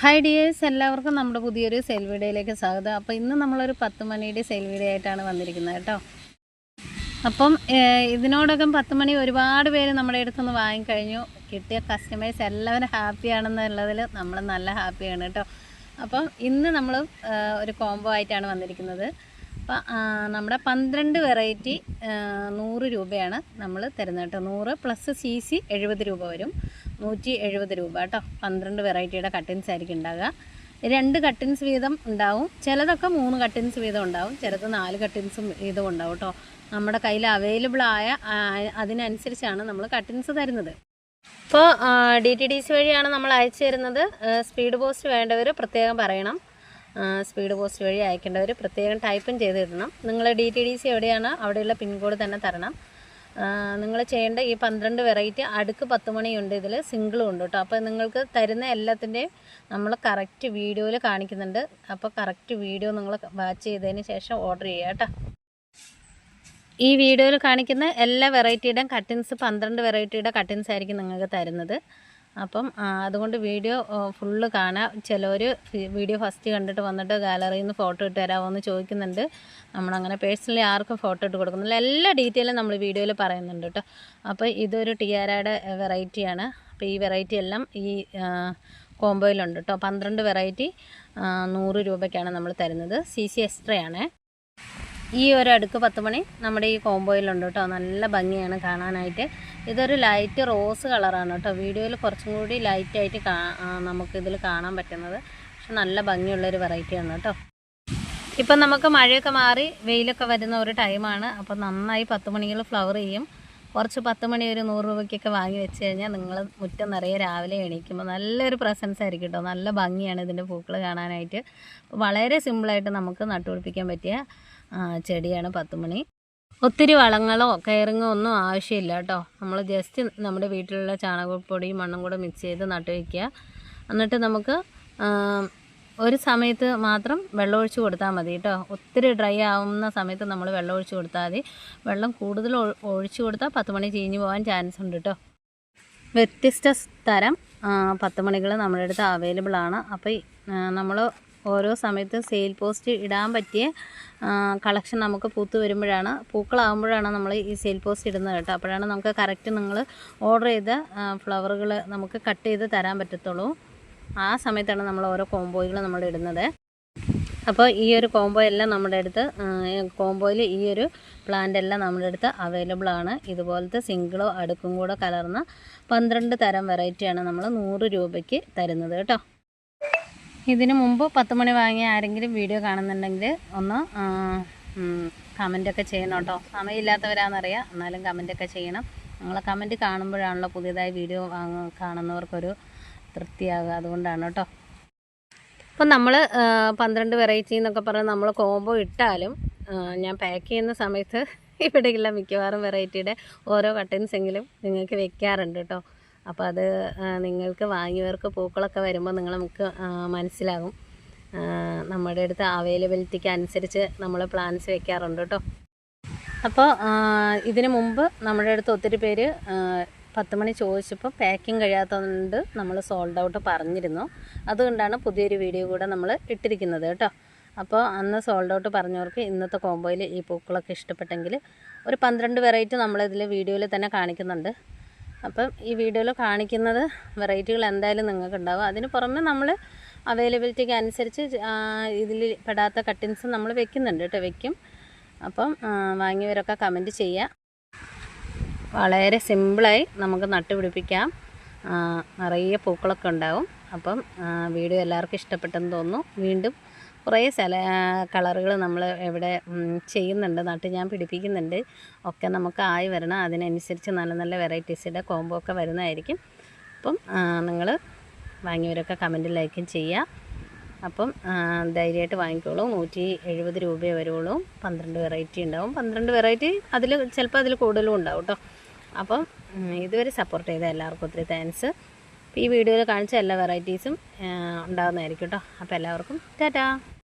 Hi dears എല്ലാവർക്കും നമ്മുടെ പുതിയൊരു സെയിൽ വീഡിയോയിലേക്ക് സ്വാഗതം. അപ്പോൾ ഇന്ന് നമ്മളൊരു പത്ത് മണിയുടെ സെയിൽ വീഡിയോ ആയിട്ടാണ് വന്നിരിക്കുന്നത് കേട്ടോ. അപ്പം ഇതിനോടകം പത്ത് മണി ഒരുപാട് പേര് നമ്മുടെ അടുത്തുനിന്ന് വാങ്ങിക്കഴിഞ്ഞു. കിട്ടിയ കസ്റ്റമേഴ്സ് എല്ലാവരും ഹാപ്പിയാണെന്നുള്ളതിൽ നമ്മൾ നല്ല ഹാപ്പിയാണ് കേട്ടോ. അപ്പം ഇന്ന് നമ്മൾ ഒരു കോംബോ ആയിട്ടാണ് വന്നിരിക്കുന്നത്. അപ്പം നമ്മുടെ പന്ത്രണ്ട് വെറൈറ്റി നൂറ് രൂപയാണ് നമ്മൾ തരുന്നത് കേട്ടോ. നൂറ് പ്ലസ് സി സി എഴുപത് രൂപ വരും. നൂറ്റി എഴുപത് രൂപ കേട്ടോ. പന്ത്രണ്ട് വെറൈറ്റിയുടെ കട്ടിൻസ് ആയിരിക്കും ഉണ്ടാകുക രണ്ട് കട്ടിൻസ് വീതം ഉണ്ടാവും. ചിലതൊക്കെ മൂന്ന് കട്ടിൻസ് വീതം ഉണ്ടാവും. ചിലത് നാല് കട്ടിൻസും വീതം ഉണ്ടാവും കേട്ടോ. നമ്മുടെ കയ്യിൽ അവൈലബിൾ ആയ അതിനനുസരിച്ചാണ് നമ്മൾ കട്ടിൻസ് തരുന്നത്. ഇപ്പോൾ ഡി ടി ഡി സി വഴിയാണ് നമ്മൾ അയച്ചു തരുന്നത്. സ്പീഡ് പോസ്റ്റ് വേണ്ടവർ പ്രത്യേകം പറയണം. സ്പീഡ് പോസ്റ്റ് വഴി അയക്കേണ്ടവർ പ്രത്യേകം ടൈപ്പും ചെയ്ത് ഇടണം നിങ്ങൾ ഡി ടി ഡി സി എവിടെയാണ് അവിടെയുള്ള പിൻകോഡ് തന്നെ തരണം. നിങ്ങൾ ചെയ്യേണ്ട ഈ പന്ത്രണ്ട് വെറൈറ്റി അടുക്ക് പത്ത് മണിയുണ്ട് ഇതിൽ സിംഗിളും ഉണ്ട് കേട്ടോ. അപ്പോൾ നിങ്ങൾക്ക് തരുന്ന എല്ലാത്തിന്റെയും നമ്മൾ കറക്റ്റ് വീഡിയോയിൽ കാണിക്കുന്നുണ്ട്. അപ്പോൾ കറക്റ്റ് വീഡിയോ നിങ്ങൾ വാച്ച് ചെയ്തതിന് ശേഷം ഓർഡർ ചെയ്യുക കേട്ടോ. ഈ വീഡിയോയിൽ കാണിക്കുന്ന എല്ലാ വെറൈറ്റിയുടെയും കട്ടിൻസ് പന്ത്രണ്ട് വെറൈറ്റിയുടെ കട്ടിൻസ് ആയിരിക്കും നിങ്ങൾക്ക് തരുന്നത്. അപ്പം അതുകൊണ്ട് വീഡിയോ ഫുള്ള് കാണാം. ചിലർ വീഡിയോ ഫസ്റ്റ് കണ്ടിട്ട് വന്നിട്ട് ഗാലറിയിൽ നിന്ന് ഫോട്ടോ ഇട്ട് തരാമോ എന്ന് ചോദിക്കുന്നുണ്ട്. നമ്മളങ്ങനെ പേഴ്സണലി ആർക്കും ഫോട്ടോ ഇട്ട് കൊടുക്കുന്നില്ല. എല്ലാ ഡീറ്റെയിലും നമ്മൾ വീഡിയോയിൽ പറയുന്നുണ്ട് കേട്ടോ. അപ്പോൾ ഇതൊരു ടിയാരയുടെ വെറൈറ്റിയാണ്. അപ്പോൾ ഈ വെറൈറ്റി എല്ലാം ഈ കോംബോയിലുണ്ട് കേട്ടോ. പന്ത്രണ്ട് വെറൈറ്റി നൂറ് രൂപയ്ക്കാണ് നമ്മൾ തരുന്നത്. സി സി എക്സ്ട്രാ ആണ് ഈ ഒരു അടുക്ക് പത്ത് മണി നമ്മുടെ ഈ കോംബോയിലുണ്ട് കേട്ടോ. നല്ല ഭംഗിയാണ് കാണാനായിട്ട്. ഇതൊരു ലൈറ്റ് റോസ് കളറാണ് കേട്ടോ. വീഡിയോയിൽ കുറച്ചും കൂടി ലൈറ്റായിട്ട് നമുക്കിതിൽ കാണാൻ പറ്റുന്നത്. പക്ഷെ നല്ല ഭംഗിയുള്ളൊരു വെറൈറ്റിയാണ് കേട്ടോ. ഇപ്പം നമുക്ക് മഴയൊക്കെ മാറി വെയിലൊക്കെ വരുന്ന ഒരു ടൈമാണ് അപ്പോൾ നന്നായി പത്ത് മണികൾ ഫ്ലവർ ചെയ്യും. കുറച്ച് പത്ത് മണി ഒരു നൂറ് രൂപയ്ക്കൊക്കെ വാങ്ങി വെച്ച് കഴിഞ്ഞാൽ നിങ്ങൾ മുറ്റം നിറയെ രാവിലെ എണീക്കുമ്പോൾ നല്ലൊരു പ്രസൻസ് ആയിരിക്കും കേട്ടോ. നല്ല ഭംഗിയാണ് ഇതിന്റെ പൂക്കൾ കാണാനായിട്ട്. വളരെ സിമ്പിളായിട്ട് നമുക്ക് നട്ടുപിടിപ്പിക്കാൻ പറ്റിയ ചെടിയാണ് പത്തുമണി. ഒത്തിരി വളങ്ങളോ കയറിങ്ങോ ഒന്നും ആവശ്യമില്ല കേട്ടോ. നമ്മൾ ജസ്റ്റ് നമ്മുടെ വീട്ടിലുള്ള ചാണകപ്പൊടിയും മണ്ണും കൂടെ മിക്സ് ചെയ്ത് നട്ടു വയ്ക്കുക എന്നിട്ട് നമുക്ക് ഒരു സമയത്ത് മാത്രം വെള്ളമൊഴിച്ച് കൊടുത്താൽ മതി കേട്ടോ. ഒത്തിരി ഡ്രൈ ആവുന്ന സമയത്ത് നമ്മൾ വെള്ളമൊഴിച്ച് കൊടുത്താൽ മതി. വെള്ളം കൂടുതൽ ഒഴിച്ചു ഒഴിച്ച് കൊടുത്താൽ പത്ത് മണി ചീഞ്ഞു പോകാൻ ചാൻസ് ഉണ്ട് കേട്ടോ. വ്യത്യസ്ത തരം പത്ത് മണികൾ നമ്മുടെ അടുത്ത് അവൈലബിൾ ആണ്. അപ്പോൾ നമ്മൾ ഓരോ സമയത്ത് സെയിൽ പോസ്റ്റ് ഇടാൻ പറ്റിയ കളക്ഷൻ നമുക്ക് പൂത്ത് വരുമ്പോഴാണ് പൂക്കളാകുമ്പോഴാണ് നമ്മൾ ഈ സെയിൽ പോസ്റ്റ് ഇടുന്നത് കേട്ടോ. അപ്പോഴാണ് നമുക്ക് കറക്റ്റ് നിങ്ങൾ ഓർഡർ ചെയ്ത ഫ്ലവറുകൾ നമുക്ക് കട്ട് ചെയ്ത് തരാൻ പറ്റത്തുള്ളൂ. ആ സമയത്താണ് നമ്മൾ ഓരോ കോംബോകൾ നമ്മൾ ഇടുന്നത്. അപ്പോൾ ഈ ഒരു കോംബോ എല്ലാം നമ്മുടെ അടുത്ത് കോംബോയിൽ ഈ ഒരു പ്ലാന്റ് എല്ലാം നമ്മുടെ അടുത്ത് അവൈലബിൾ ആണ്. ഇതുപോലത്തെ സിംഗിളോ അടുക്കും കൂടെ കലർന്ന പന്ത്രണ്ട് തരം വെറൈറ്റിയാണ് നമ്മൾ നൂറ് രൂപയ്ക്ക് തരുന്നത് കേട്ടോ. ഇതിനു മുമ്പ് പത്ത് മണി വാങ്ങിയ ആരെങ്കിലും വീഡിയോ കാണുന്നുണ്ടെങ്കിൽ ഒന്ന് കമന്റൊക്കെ ചെയ്യണം കേട്ടോ. സമയമില്ലാത്തവരാണെന്നറിയാം. എന്നാലും കമന്റൊക്കെ ചെയ്യണം. നിങ്ങളെ കമന്റ് കാണുമ്പോഴാണല്ലോ പുതിയതായി വീഡിയോ വാങ്ങ കാണുന്നവർക്കൊരു തൃപ്തിയാകുക അതുകൊണ്ടാണ് കേട്ടോ. ഇപ്പം നമ്മൾ പന്ത്രണ്ട് വെറൈറ്റി എന്നൊക്കെ പറഞ്ഞ് നമ്മൾ കോംബോ ഇട്ടാലും ഞാൻ പാക്ക് ചെയ്യുന്ന സമയത്ത് ഇവിടെയുള്ള മിക്കവാറും വെറൈറ്റിയുടെ ഓരോ കട്ടൻസ് എങ്കിലും നിങ്ങൾക്ക് വെക്കാറുണ്ട് കേട്ടോ. അപ്പോൾ അത് നിങ്ങൾക്ക് വാങ്ങിയവർക്ക് പൂക്കളൊക്കെ വരുമ്പോൾ നിങ്ങൾ നമുക്ക് മനസ്സിലാകും. നമ്മുടെ അടുത്ത് അവൈലബിലിറ്റിക്ക് അനുസരിച്ച് നമ്മൾ പ്ലാൻസ് വെക്കാറുണ്ട് കേട്ടോ അപ്പോൾ ഇതിനു മുമ്പ് നമ്മുടെ അടുത്ത് ഒത്തിരി പേര് പത്ത് മണി ചോദിച്ചപ്പോൾ പാക്കിംഗ് കഴിയാത്തതുകൊണ്ട് നമ്മൾ സോൾഡ് ഔട്ട് പറഞ്ഞിരുന്നു. അതുകൊണ്ടാണ് പുതിയൊരു വീഡിയോ കൂടെ നമ്മൾ ഇട്ടിരിക്കുന്നത് കേട്ടോ അപ്പോൾ അന്ന് സോൾഡ് ഔട്ട് പറഞ്ഞവർക്ക് ഇന്നത്തെ കോംബോയിൽ ഈ പൂക്കളൊക്കെ ഇഷ്ടപ്പെട്ടെങ്കിൽ ഒരു പന്ത്രണ്ട് വെറൈറ്റി നമ്മളിതിൽ വീഡിയോയിൽ തന്നെ കാണിക്കുന്നുണ്ട്. അപ്പം ഈ വീഡിയോയിൽ കാണിക്കുന്നത് വെറൈറ്റികൾ എന്തായാലും നിങ്ങൾക്ക് ഉണ്ടാവും അതിന് പുറമെ നമ്മൾ അവൈലബിലിറ്റിക്ക് അനുസരിച്ച് ഇതിൽ പെടാത്ത കട്ടിങ്സ് നമ്മൾ വെക്കുന്നുണ്ട് കേട്ടോ വെക്കും. അപ്പം വാങ്ങിയവരൊക്കെ കമന്റ് ചെയ്യുക. വളരെ സിമ്പിളായി നമുക്ക് നട്ടുപിടിപ്പിക്കാം. നിറയെ പൂക്കളൊക്കെ ഉണ്ടാവും. അപ്പം വീഡിയോ എല്ലാവർക്കും ഇഷ്ടപ്പെട്ടെന്ന് തോന്നുന്നു. വീണ്ടും കുറേ സ്ഥല കളറുകൾ നമ്മൾ ഇവിടെ ചെയ്യുന്നുണ്ട്. നട്ട് ഞാൻ പിടിപ്പിക്കുന്നുണ്ട്. ഒക്കെ നമുക്ക് ആയി വരണം. അതിനനുസരിച്ച് നല്ല നല്ല വെറൈറ്റീസിന്റെ കോംബോ ഒക്കെ വരുന്നതായിരിക്കും. അപ്പം നിങ്ങൾ വാങ്ങിയവരൊക്കെ കമന്റ് ലൈക്കും ചെയ്യുക. അപ്പം ധൈര്യമായിട്ട് വാങ്ങിക്കോളൂ. നൂറ്റി എഴുപത് രൂപയെ വരുള്ളൂ. പന്ത്രണ്ട് വെറൈറ്റി ഉണ്ടാവും. പന്ത്രണ്ട് വെറൈറ്റി അതിൽ ചിലപ്പോൾ അതിൽ കൂടുതലും ഉണ്ടാവും കേട്ടോ. അപ്പം ഇതുവരെ സപ്പോർട്ട് ചെയ്ത എല്ലാവർക്കും ഒത്തിരി താങ്ക്സ്. ഈ വീഡിയോയിൽ കാണിച്ച എല്ലാ വെറൈറ്റീസും ഉണ്ടാകുന്നതായിരിക്കും കേട്ടോ. അപ്പോൾ എല്ലാവർക്കും ടാറ്റാ.